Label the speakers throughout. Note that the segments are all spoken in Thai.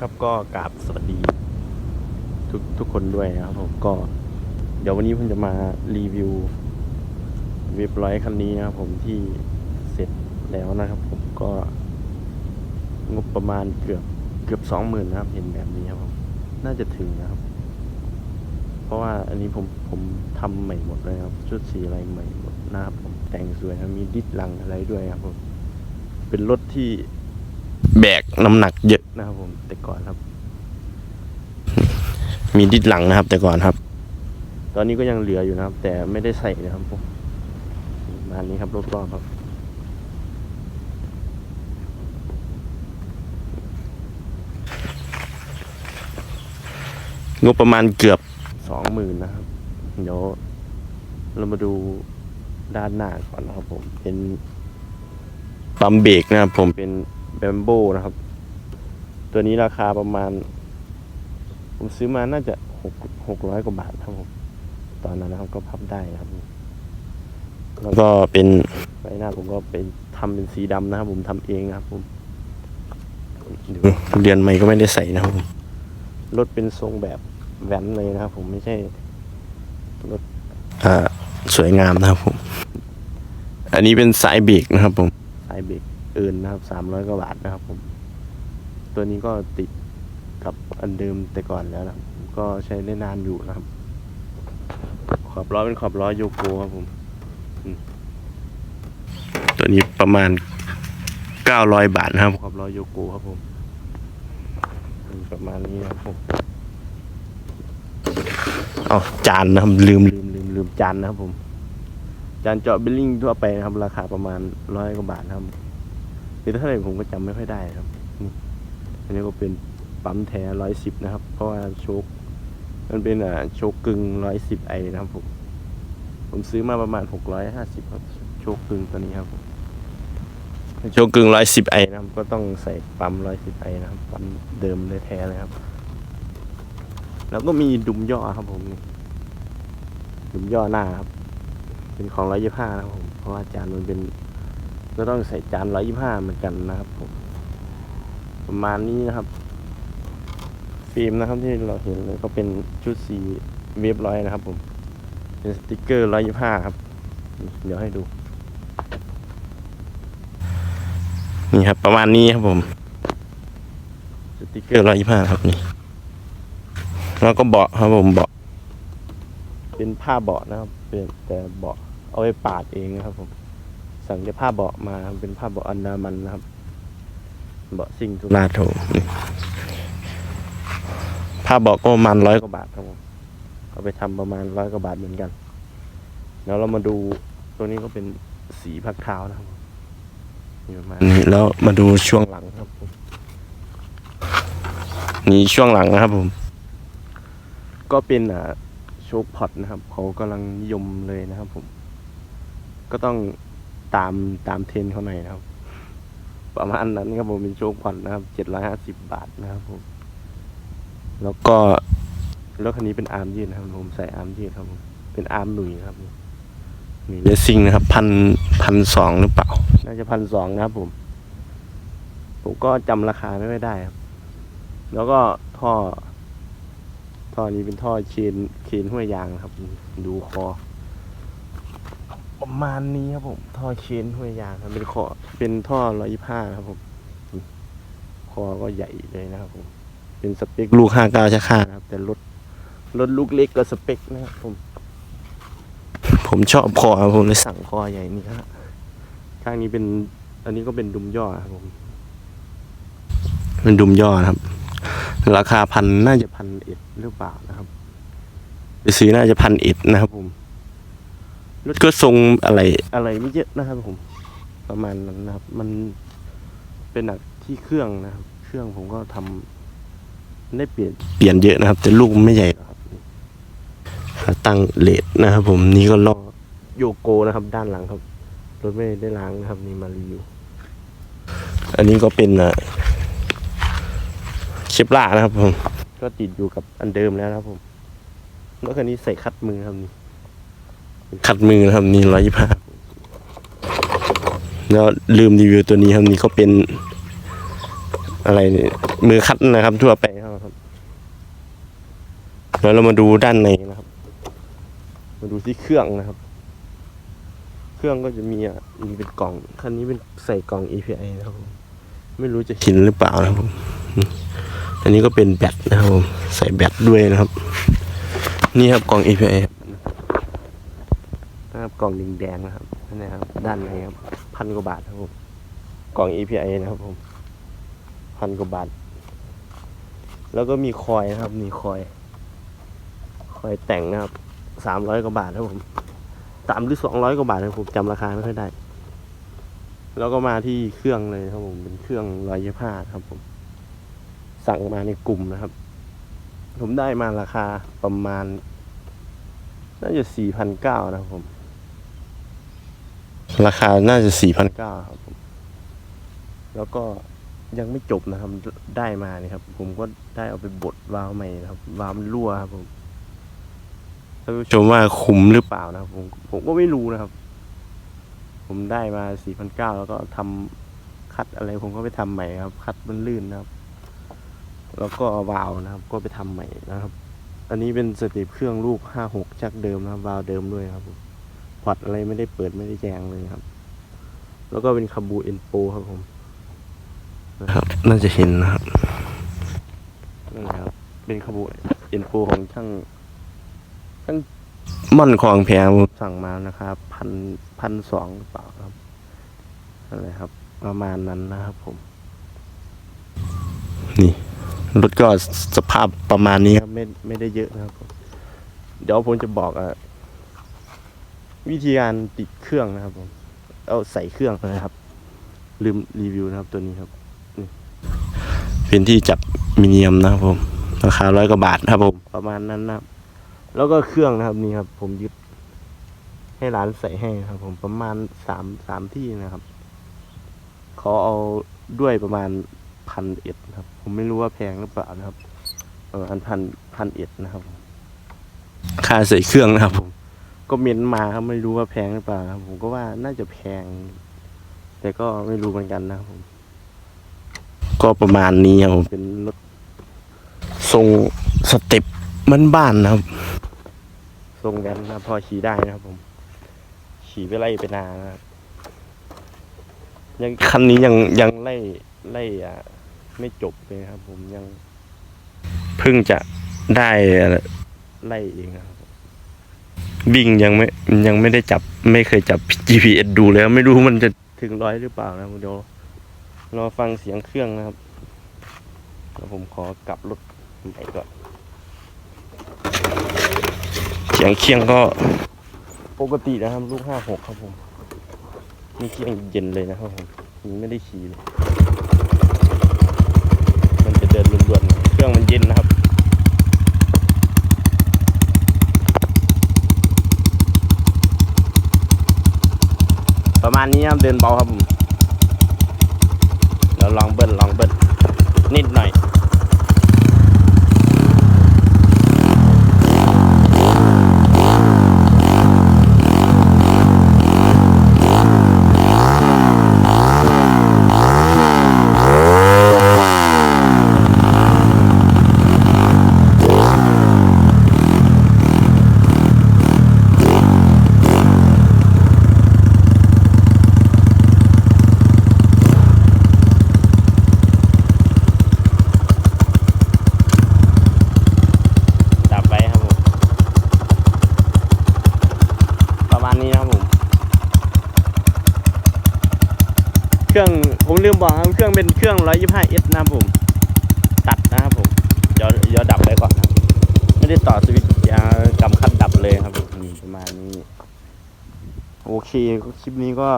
Speaker 1: ครับก็กราบสวัสดี ทุกทุกคนด้วยนะครับผมก็ เดี๋ยววันนี้ผมจะมารีวิวเว็บร้อยคันนี้นะครับผมที่เสร็จแล้วนะครับ ผมก็งบประมาณเกือบเกือบสองหมื่นนะครับ เห็นแบบนี้ครับผมน่าจะถึงนะครับ เพราะว่าอันนี้ผมผมทำใหม่หมดเลยครับ ชุดสีอะไรใหม่หมดนะครับผมแต่งสวยครับมีดิสลังอะไรด้วยครับผมเป็นรถที่ แบกน้ำหนักเยอะนะครับผมแต่ก่อนครับ มีดิสหลังนะครับ แต่ก่อนครับ ตอนนี้ก็ยังเหลืออยู่นะครับ แต่ไม่ได้ใส่นะครับผมประมาณนี้ครับรอบครับงบประมาณเกือบสองหมื่นนะครับ เดี๋ยวเรามาดูด้านหน้าก่อนนะครับผมเป็นปั๊มเบรกนะครับผมเป็น แบมโบนะครับ ตัวนี้ราคาประมาณ ผมซื้อมาน่าจะหกหกร้อยกว่าบาทครับผมตอนนั้นนะครับก็พับได้นะครับแล้วก็เป็นไฟหน้าผมก็ไปทำเป็นสีดำนะครับ ผมทำเองนะครับ ผมเดี๋ยวเรียนใหม่ก็ไม่ได้ใส่นะครับผมรถเป็นทรงแบบแว้นเลยนะครับ ผมไม่ใช่รถอ่าสวยงามนะครับผม อันนี้เป็นสายเบรกนะครับผม สายเบรกเอินนะครับสามร้อยกว่าบาทนะครับ ผม ตัวนี้ก็ติดกับอันเดิมแต่ก่อนแล้วนะครับก็ใช้ได้นานอยู่นะครับ ขอบล้อเป็นขอบล้อโยโกครับผม ตัวนี้ประมาณเก้าร้อยบาทนะครับ ขอบล้อโยโกครับผมประมาณนี้นะครับผมเอาจานนะครับลืมลืมลืมลืมจานนะครับผม จานเจาะบิลลิ่งทั่วไปนะครับ ราคาประมาณร้อยกว่าบาทนะครับ หรือเท่าไหร่ผมก็จำไม่ค่อยได้ครับนี่อันนี้ก็เป็นปั๊มแท้ร้อยสิบนะครับ เพราะว่าโชคมันเป็นอ่าโชคกึ่งร้อยสิบไอนะครับผมผมซื้อมาประมาณหกร้อยห้าสิบครับ โชคกึ่งตัวนี้ครับผมโชคกึ่งร้อยสิบไอนะครับ ก็ต้องใส่ปั๊มร้อยสิบไอนะครับปั๊มเดิมเลยแท้เลยครับ แล้วก็มีดุมย่อครับผมนี่ดุมย่อหน้าครับ เป็นของร้อยยี่ห้านะครับผมเพราะว่าจานมันเป็น ก็ต้องใส่จานร้อยยี่ห้าเหมือนกันนะครับผมประมาณนี้นะครับ ฟิล์มนะครับที่เราเห็นเลยก็เป็นชุดสีเรียบร้อยนะครับผม เป็นสติกเกอร์ร้อยยี่ห้าครับ เดี๋ยวให้ดู นี่ครับ ประมาณนี้ครับผม สติกเกอร์ร้อยยี่ห้าครับนี่ แล้วก็เบาะครับผมเบาะ เป็นผ้าเบาะนะครับ เป็นแต่เบาะเอาไว้ปาดเองนะครับผม สั่งจากผ้าเบาะมาเป็นผ้าเบาะอันดามันนะครับ เบาะซิงทุนาโถนี่ผ้าเบาะก็ประมาณร้อยกว่าบาทครับผมเอาไปทำประมาณร้อยกว่าบาทเหมือนกันแล้วเรามาดูตัวนี้ก็เป็นสีพักเท้านะครับผมนี่ประมาณนี้แล้วมาดูช่วงหลังครับผมนี่ช่วงหลังนะครับผม ก็เป็นอ่าโชคพอตนะครับ เขากำลังนิยมเลยนะครับผม ก็ต้อง ตามตามเทนเขาหน่อยนะครับ ประมาณนั้นครับผมเป็นโชคพอตนะครับเจ็ดร้อยห้าสิบบาทนะครับผม แล้วก็รถคันนี้เป็นอาร์มยืดนะครับผมใส่อาร์มยืดครับผมเป็นอาร์มหนุ่ยนะครับหนุ่ยเลสซิ่งนะครับพันพันสองหรือเปล่า น่าจะพันสองนะครับผม ผมก็จำราคาไม่ได้ครับ แล้วก็ท่อ ท่อนี้เป็นท่อเชนเคนห้วยยางนะครับ ดูคอ ประมาณนี้ครับผมท่อเชนห้วยยางครับเป็นคอเป็นท่อร้อยยี่ห้าครับผมนี่คอก็ใหญ่เลยนะครับผมเป็นสเปคลูกห้าเก้าชะค่านะครับ แต่รถรถลูกเล็กก็สเปคนะครับผม ผมชอบคอครับผมเลยสั่งคอใหญ่นี่ฮะข้างนี้เป็น อันนี้ก็เป็นดุมย่อครับผมเป็นดุมย่อนะครับ ราคาพันน่าจะพันเอ็ดหรือเปล่านะครับไปซื้อน่าจะพันเอ็ดนะครับผม รถก็ทรงอะไรอะไรไม่เยอะนะครับผม ประมาณนั้นนะครับ มันเป็นหนักที่เครื่องนะครับ เครื่องผมก็ทำได้เปลี่ยนเปลี่ยนเยอะนะครับ แต่ลูกไม่ใหญ่หรอกครับขาตั้งเลดนะครับ ผมนี่ก็ล้อโยโกนะครับ ด้านหลังครับรถไม่ได้ล้างนะครับ นี่มารีวิวอันนี้ก็เป็นอะเชฟล่านะครับผมก็ติดอยู่กับอันเดิมแล้วนะครับผมรถคันนี้ใส่คัดมือครับนี่ เป็นคัดมือนะครับนี่ร้อยยี่ห้าแล้วลืมรีวิวตัวนี้ครับนี่ก็เป็น อะไรมือคัดนะครับทั่วไปครับ แล้วเรามาดูด้านในนะครับ มาดูที่เครื่องนะครับ เครื่องก็จะมีอะมีเป็นกล่องคันนี้เป็นใส่กล่อง API นะครับไม่รู้จะเห็นหรือเปล่านะครับ อันนี้ก็เป็นแบตนะครับใส่แบตด้วยนะครับ นี่ครับกล่อง API ครับ กล่องแดงๆนะครับนั่นนะครับ ด้านในครับพันกว่าบาทครับผมกล่อง API นะครับผมพันกว่าบาท แล้วก็มีคอยนะครับ มีคอย คอยแต่งนะครับสามร้อยกว่าบาทครับผมสามหรือสองร้อยกว่าบาทนะครับผมจำราคาไม่ค่อยได้ แล้วก็มาที่เครื่องเลยครับผมเป็นเครื่องร้อยยี่ห้าครับผม สั่งมาในกลุ่มนะครับ ผมได้มาราคาประมาณน่าจะสี่พันเก้านะครับผม ราคาน่าจะสี่พันเก้าครับผมแล้วก็ยังไม่จบนะครับได้มาเนี่ยครับ ผมก็ได้เอาไปบดวาล์วใหม่นะครับวาล์วมันรั่วครับผมท่านผู้ชมว่าคุ้มหรือเปล่านะครับ ผมผมก็ไม่รู้นะครับ ผมได้มาสี่พันเก้าแล้วก็ทำคัดอะไร ผมก็ไปทำใหม่ครับ คัดมันลื่นนะครับ แล้วก็วาล์วนะครับ ก็ไปทำใหม่นะครับ อันนี้เป็นสเต็ปเครื่องลูกห้าหกชักเดิมนะครับ วาล์วเดิมด้วยครับผม พอร์ตอะไรไม่ได้เปิดไม่ได้แจงเลยครับ แล้วก็เป็นคาบูเอ็นโปครับผมนะครับน่าจะเห็นนะครับนั่นแหละครับ เป็นคาบูเอ็นโปของช่างช่างม่อนของแพงผมสั่งมานะครับพันพันสองหรือเปล่าครับนั่นแหละครับ ประมาณนั้นนะครับผม นี่รถก็สภาพประมาณนี้ครับไม่ไม่ได้เยอะนะครับผมเดี๋ยวผมจะบอกอะ วิธีการติดเครื่องนะครับผมเอาใส่เครื่องนะครับ ลืมรีวิวนะครับตัวนี้ครับเป็นที่จับมิเนียมนะครับผมราคาร้อยกว่าบาทนะครับผมประมาณนั้นนะครับ แล้วก็เครื่องนะครับนี่ครับ ผมยึดให้ร้านใส่ให้นะครับ ผมประมาณสามสามที่นะครับขาเอาด้วยประมาณพันเอ็ดครับ ผมไม่รู้ว่าแพงหรือเปล่านะครับประมาณพันพันเอ็ดนะครับ ค่าใส่เครื่องนะครับผม ก็เม้นมาครับไม่รู้ว่าแพงหรือเปล่าครับผมก็ว่าน่าจะแพง แต่ก็ไม่รู้เหมือนกันนะครับผม ก็ประมาณนี้ครับผมเป็นรถทรงสเต็ปมันบ้านนะครับทรงแว้นนะพอขี่ได้นะครับ ผม ขี่ไปไล่ไปนานะครับยังคันนี้ยังยังไล่ไล่อะไม่จบเลยครับ ผมยังเพิ่งจะได้ไล่เองครับ วิ่งยังไม่ยังไม่ได้จับไม่เคยจับ GPS ดูเลยครับไม่รู้มันจะถึงร้อยหรือเปล่านะเดี๋ยวรอฟังเสียงเครื่องนะครับแล้วผมขอกลับรถใหม่ก่อนเสียงเคียงก็ปกตินะครับ ลูกห้าหกครับผมนี่เคียงเย็นเลยนะครับผมยังไม่ได้ขี่เลยมันจะเดินรวนๆเครื่องมันเย็นนะครับ ประมาณนี้ครับเดินเบาครับผมเราลองเบิ้ลลองเบิ้ลนิดหน่อย ดับไปครับผม ประมาณนี้นะครับผม เครื่องผมลืมบอกค ครื่องเป็นเครื่อง 125S นะครับผม ตัดนะครับผมเดี๋ยวเดี๋ยวดับไปก่อนนะครับไม่ได้ต่อสวิตช์ยากำคัดดับเลยครับผมประมาณนี้ โอเคคลิปนี้ก็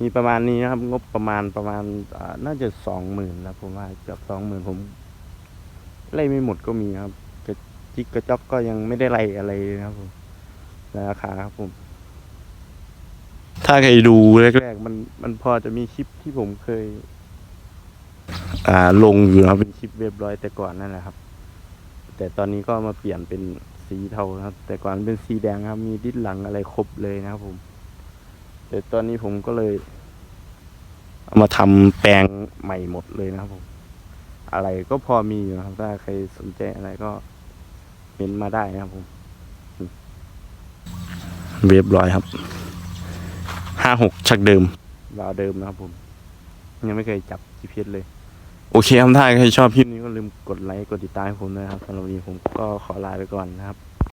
Speaker 1: มีประมาณนี้นะครับ งบประมาณประมาณน่าจะสองหมื่นนะผมว่าเกือบสองหมื่นผมไล่ไม่หมดก็มีครับกระจิกกระจอกก็ยังไม่ได้ไล่อะไรนะครับผมราคาครับผม ถ้าใครดูแรกๆมันมันพอจะมีคลิปที่ผมเคย อ่าลงอยู่นะครับเป็นคลิปเรียบร้อยแต่ก่อนนั่นแหละครับ แต่ตอนนี้ก็มาเปลี่ยนเป็นสีเทานะครับ แต่ก่อนเป็นสีแดงครับ มีดิสหลังอะไรครบเลยนะครับผม แต่ตอนนี้ผมก็เลยเอามาทำแปลงใหม่หมดเลยนะครับผม อะไรก็พอมีอยู่นะครับ ถ้าใครสนใจอะไรก็เม้นมาได้นะครับผมเรียบร้อยครับ ห้าหกชักเดิมราวเดิมนะครับผม ยังไม่เคยจับ GPS เลย โอเคครับถ้าใครชอบคลิปนี้ก็ลืมกดไลค์กดติดตามให้ผมด้วยนะครับสำหรับวันนี้ผมก็ขอลาไปก่อนนะครับ